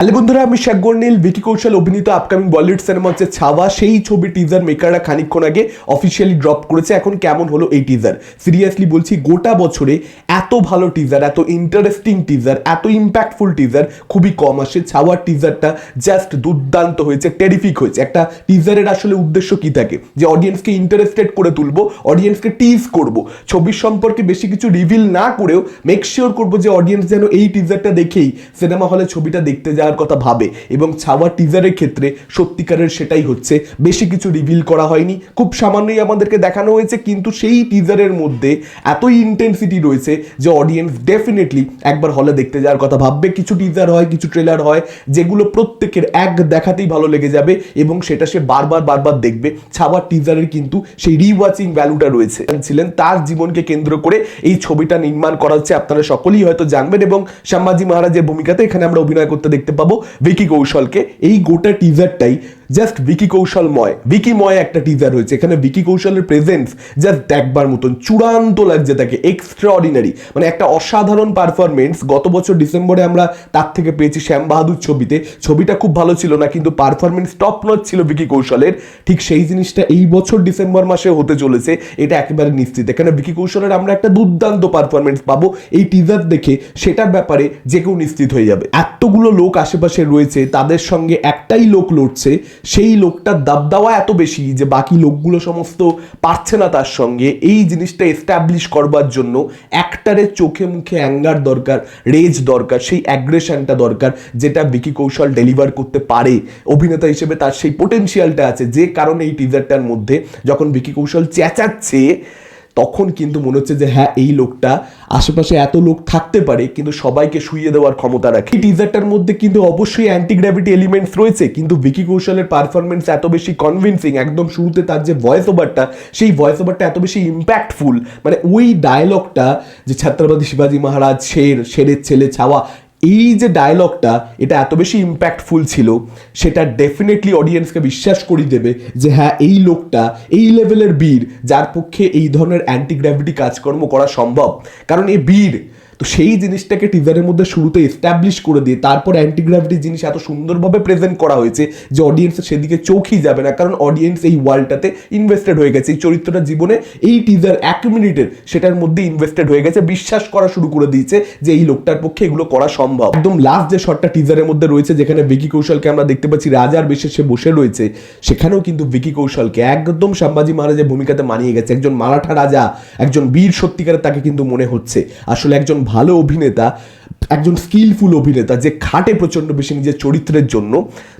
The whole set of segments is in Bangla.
হ্যালো বন্ধুরা, আমি শেখ গর্নিল ভিকি কৌশল, অভিনীত আপকামিং বলিউড সিনেমা হচ্ছে ছাওয়া। সেই ছবি টিজার মেকাররা খানিকক্ষণ আগে অফিসিয়ালি ড্রপ করেছে। এখন কেমন হলো এই টিজার সিরিয়াসলি বলছি, গোটা বছরে এত ভালো টিজার এত ইন্টারেস্টিং টিজার এত ইম্প্যাক্টফুল টিজার খুবই কম আসে। ছাওয়ার টিজারটা জাস্ট দুর্দান্ত হয়েছে টেরিফিক হয়েছে। একটা টিজারের আসলে উদ্দেশ্য কি থাকে? যে অডিয়েন্সকে ইন্টারেস্টেড করে তুলবো অডিয়েন্সকে টিজ করব। ছবির সম্পর্কে বেশি কিছু রিভিল না করেও মেক শিওর করব যে অডিয়েন্স যেন এই টিজারটা দেখেই সিনেমা হলে ছবিটা দেখতে যাওয়ার কথা ভাবে এবং ছাওয়া টিজারের ক্ষেত্রে সত্যিকারের সেটাই হচ্ছে। বেশি কিছু রিভিল করা হয়নি। খুব সামান্যই আমাদেরকে দেখানো হয়েছে, কিন্তু সেই টিজারের মধ্যে এতই ইন্টেন্সিটি রয়েছে যে অডিয়েন্স ডেফিনেটলি একবার হলে দেখতে যাওয়ার কথা ভাববে। কিছু টিজার হয়, কিছু ট্রেলার হয়, যেগুলো প্রত্যেকের এক দেখাতেই ভালো লেগে যাবে এবং সেটা সে বারবার বারবার দেখবে। ছাওয়ার টিজারের কিন্তু সেই রিওয়াচিং ভ্যালুটা রয়েছে। ছিলেন তার জীবনকে কেন্দ্র করে এই ছবিটা নির্মাণ করা হচ্ছে। আপনারা সকলেই হয়তো জানবেন এবং শ্যামাজি মহারাজের ভূমিকাতে এখানে আমরা অভিনয় করতে দেখতে পাবো। ভিকি কৌশলকে এই গোটা টিজারটাই জাস্ট ভিকি কৌশলময় ভিকিময় একটা টিজার হয়েছে এখানে ভিকি কৌশলের প্রেজেন্স জাস্ট দেখবার মতন চূড়ান্ত লাগছে তাকে। এক্সট্রা অর্ডিনারি মানে একটা অসাধারণ পারফরমেন্স গত বছর ডিসেম্বরে আমরা তার থেকে পেয়েছি শ্যাম বাহাদুর ছবিতে। ছবিটা খুব ভালো ছিল না, কিন্তু পারফরমেন্স টপ নচ ছিল ভিকি কৌশলের ঠিক সেই জিনিসটা এই বছর ডিসেম্বর মাসে হতে চলেছে। এটা একেবারে নিশ্চিত। এখানে ভিকি কৌশলের আমরা একটা দুর্দান্ত পারফরমেন্স পাবো। এই টিজার দেখে সেটার ব্যাপারে যে কেউ নিশ্চিত হয়ে যাবে। এতগুলো লোক আশেপাশে রয়েছে, তাদের সঙ্গে একটাই লোক লড়ছে সেই লোকটার দাবদাওয়া এত বেশি যে বাকি লোকগুলো সমস্ত পারছে না তার সঙ্গে। এই জিনিসটা এস্টাবলিশ করবার জন্য অ্যাক্টারের চোখে মুখে অ্যাঙ্গার দরকার রেজ দরকার, সেই অ্যাগ্রেশনটা দরকার, যেটা বিকি কৌশল ডেলিভার করতে পারে। অভিনেতা হিসেবে তার সেই পোটেনশিয়ালটা আছে। যে কারণে এই টিজারটার মধ্যে যখন বিকি কৌশল চেঁচাচ্ছে তখন কিন্তু মনে হচ্ছে যে হ্যাঁ এই লোকটা আশেপাশে এত লোক থাকতে পারে, কিন্তু সবাইকে শুইয়ে দেওয়ার ক্ষমতা রাখে। টিজারটার মধ্যে কিন্তু অবশ্যই অ্যান্টি গ্র্যাভিটি এলিমেন্টস রয়েছে, কিন্তু ভিকি কৌশলের পারফরমেন্স এত বেশি কনভিনসিং একদম শুরুতে তার যে ভয়েস ওভারটা সেই ভয়েস ওভারটা এত বেশি ইম্প্যাক্টফুল মানে ওই ডায়লগটা যে, ছত্রপতি শিবাজি মহারাজ শের শেরের ছেলে ছাওয়া এই যে ডায়লগটা এটা এত বেশি ইম্প্যাক্টফুল ছিল, সেটা ডেফিনেটলি অডিয়েন্সকে বিশ্বাস করিয়ে দেবে যে হ্যাঁ এই লোকটা, এই লেভেলের বীর, যার পক্ষে এই ধরনের অ্যান্টি গ্র্যাভিটি কাজকর্ম করা সম্ভব। কারণ এই বীর তো সেই জিনিসটাকে টিজারের মধ্যে শুরুতে এস্টাবলিশ করে দিয়ে তারপর অ্যান্টি গ্র্যাভিটি জিনিস এত সুন্দরভাবে প্রেজেন্ট করা হয়েছে যে অডিয়েন্স সেদিকে চোখই যাবে না। কারণ অডিয়েন্স এই ওয়ার্ল্ডটাতে ইনভেস্টেড হয়ে গেছে। এই চরিত্রটা জীবনে এই টিজার এক মিনিটের সেটার মধ্যে ইনভেস্টেড হয়ে গেছে। বিশ্বাস করা শুরু করে দিয়েছে যে এই লোকটার পক্ষে এগুলো করা সম্ভব। একদম লাস্ট যে শটটা টিজারের মধ্যে রয়েছে, যেখানে ভিকি কৌশলকে আমরা দেখতে পাচ্ছি রাজার বেশে সে বসে রয়েছে, সেখানেও কিন্তু ভিকি কৌশলকে একদম সম্ভাজি মহারাজের ভূমিকাতে মানিয়ে গেছে। একজন মারাঠা রাজা, একজন বীর সত্যিকারের তাকে কিন্তু মনে হচ্ছে। আসলে একজন ভালো অভিনেতা একজন স্কিলফুল অভিনেতা যে খাটে প্রচণ্ড বেশি নিজের চরিত্রের জন্য,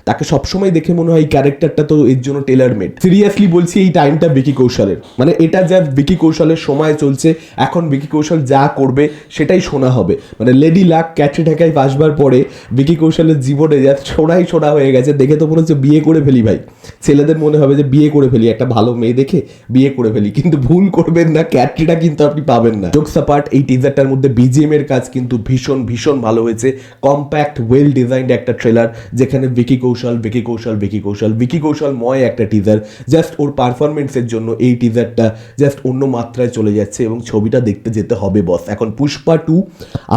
তাকে সবসময় দেখে মনে হয় ক্যারেক্টারটা তো এর জন্য টেলার মেড সিরিয়াসলি বলছি, এই টাইমটা বিকি কৌশলের। মানে এটা যা বিকি কৌশলের সময় চলছে, এখন বিকি কৌশল যা করবে, সেটাই শোনা হবে। মানে লেডি লাক ক্যাটে ঠেকায় বাসবার পরে বিকি কৌশলের জীবনে যা সোনাই সোনা হয়ে গেছে, দেখে তো মনে হচ্ছে বিয়ে করে ফেলি ভাই। ছেলেদের মনে হবে যে বিয়ে করে ফেলি, একটা ভালো মেয়ে দেখে বিয়ে করে ফেলি। কিন্তু ভুল করবেন না, ক্যাটরিটা কিন্তু আপনি পাবেন না। জোকস পার্ট এই টিজারটার মধ্যে বিজিএম এর কাজ কিন্তু ভীষণ ভীষণ ভালো হয়েছে। কম্প্যাক্ট ওয়েল ডিজাইন্ড একটা ট্রেলার যেখানে ভিকি কৌশল ভিকি কৌশল ভিকি কৌশল ভিকি কৌশল ময় একটা টিজার জাস্ট ওর পারফরমেন্সের জন্য এই টিজারটা জাস্ট অন্য মাত্রায় চলে যাচ্ছে এবং ছবিটা দেখতে যেতে হবে বস এখন পুষ্পা টু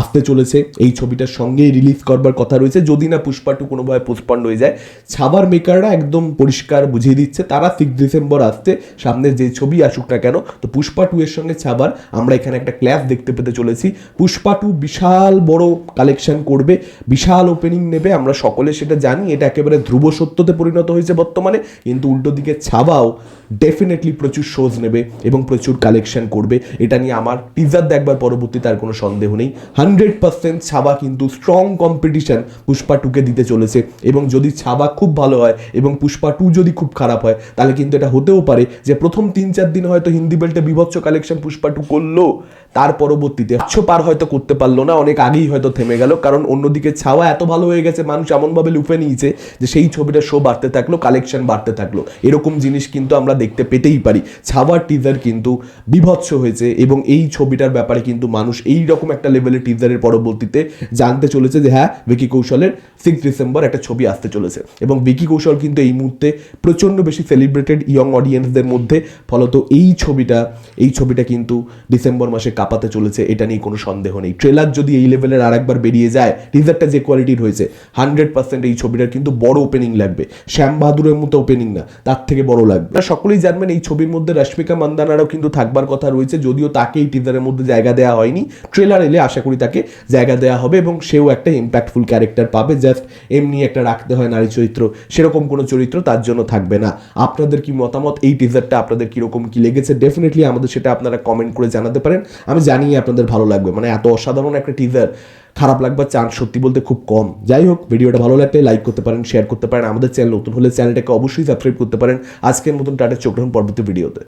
আসতে চলেছে। এই ছবিটার সঙ্গেই রিলিজ করবার কথা রয়েছে। যদি না পুষ্পা টু কোনোভাবে পোস্টপন্ড হয়ে যায়, ছাবার মেকাররা একদম পরিষ্কার বুঝিয়ে দিচ্ছে, তারা সিক্স ডিসেম্বর আসতে সামনে যে ছবি আসুক না কেন, তো পুষ্পা টু এর সঙ্গে ছাবার, আমরা এখানে একটা ক্ল্যাস দেখতে পেতে চলেছি। পুষ্পা টু বিশাল বড় কালেকশন করবে। বিশাল ওপেনিং নেবে, আমরা সকলে সেটা জানি। এটা একেবারে ধ্রুব সত্যতে পরিণত হয়েছে বর্তমানে, কিন্তু উল্টো দিকে ছাবাও ডেফিনেটলি প্রচুর শোজ নেবে এবং প্রচুর কালেকশন করবে। এটা নিয়ে আমার টিজার দেখবার পরবর্তী তার কোনো সন্দেহ নেই। হান্ড্রেড পার্সেন্ট ছাবা কিন্তু স্ট্রং কম্পিটিশন পুষ্পা টুকে দিতে চলেছে এবং যদি ছাবা খুব ভালো হয় এবং পুষ্পা টু যদি খুব খারাপ হয়, তাহলে কিন্তু এটা হতেও পারে যে প্রথম তিন চার দিন হয়তো হিন্দি বেল্টে বিভৎস কালেকশন পুষ্পা টু করল। তার পরবর্তীতে পার হয়তো করতে পারল না, অনেক আগেই হয়তো থেমে গেল, কারণ অন্যদিকে ছাওয়া এত ভালো হয়ে গেছে, মানুষ এমনভাবে লুফে নিয়েছে যে সেই ছবিটা শো বাড়তে থাকল কালেকশন বাড়তে থাকল। এরকম জিনিস কিন্তু আমরা দেখতে পেতেই পারি। ছাওয়ার টিজার কিন্তু বিভৎস হয়েছে এবং এই ছবিটার ব্যাপারে কিন্তু মানুষ এই রকম একটা লেভেলের টিজারের পরবর্তীতে জানতে চলেছে যে হ্যাঁ ভিকি কৌশলের সিক্স ডিসেম্বর একটা ছবি আসতে চলেছে। এবং ভিকি কৌশল কিন্তু এই মুহূর্তে প্রচণ্ড বেশি সেলিব্রেটেড ইয়ং অডিয়েন্সদের মধ্যে। ফলত এই ছবিটা এই ছবিটা কিন্তু ডিসেম্বর মাসে কাঁপাতে চলেছে, এটা নিয়ে কোনো সন্দেহ নেই। ট্রেলার যদি এই লেভেলের আরেকবার বেরিয়ে যায়। টিজারটা যে কোয়ালিটির হয়েছে হান্ড্রেড পার্সেন্ট এই ছবিটার কিন্তু বড় ওপেনিং লাগবে। শ্যাম বাহাদুরের মতো ওপেনিং না, তার থেকে বড় লাগবে। সকলেই জানবেন এই ছবির মধ্যে রশ্মিকা মান্দানারও কিন্তু থাকবার কথা রয়েছে, যদিও তাকে এই টিজারের মধ্যে জায়গা দেওয়া হয়নি। ট্রেলার এলে আশা করি তাকে জায়গা দেওয়া হবে এবং সেও একটা ইম্প্যাক্টফুল ক্যারেক্টার পাবে। জাস্ট এমনি একটা রাখতে হয় নারী চরিত্র, সেরকম কোনো চরিত্র তার জন্য থাকবে না। আপনাদের কি মতামত? এই টিজারটা আপনাদের কীরকম কি লেগেছে? ডেফিনেটলি আমাদের সেটা আপনারা কমেন্ট করে জানাতে পারেন। আমি জানি আপনাদের ভালো লাগবে মানে এত অসাধারণ একটা টিজার খারাপ লাগবার চান্স সত্যি বলতে খুব কম। যাই হোক ভিডিওটা ভালো লাগলে লাইক করতে পারেন শেয়ার করতে পারেন, আমাদের চ্যানেল নতুন হলে চ্যানেলটাকে অবশ্যই সাবস্ক্রাইব করতে পারেন। আজকের মতন টাটা, চোখ রাখুন পরবর্তী ভিডিওতে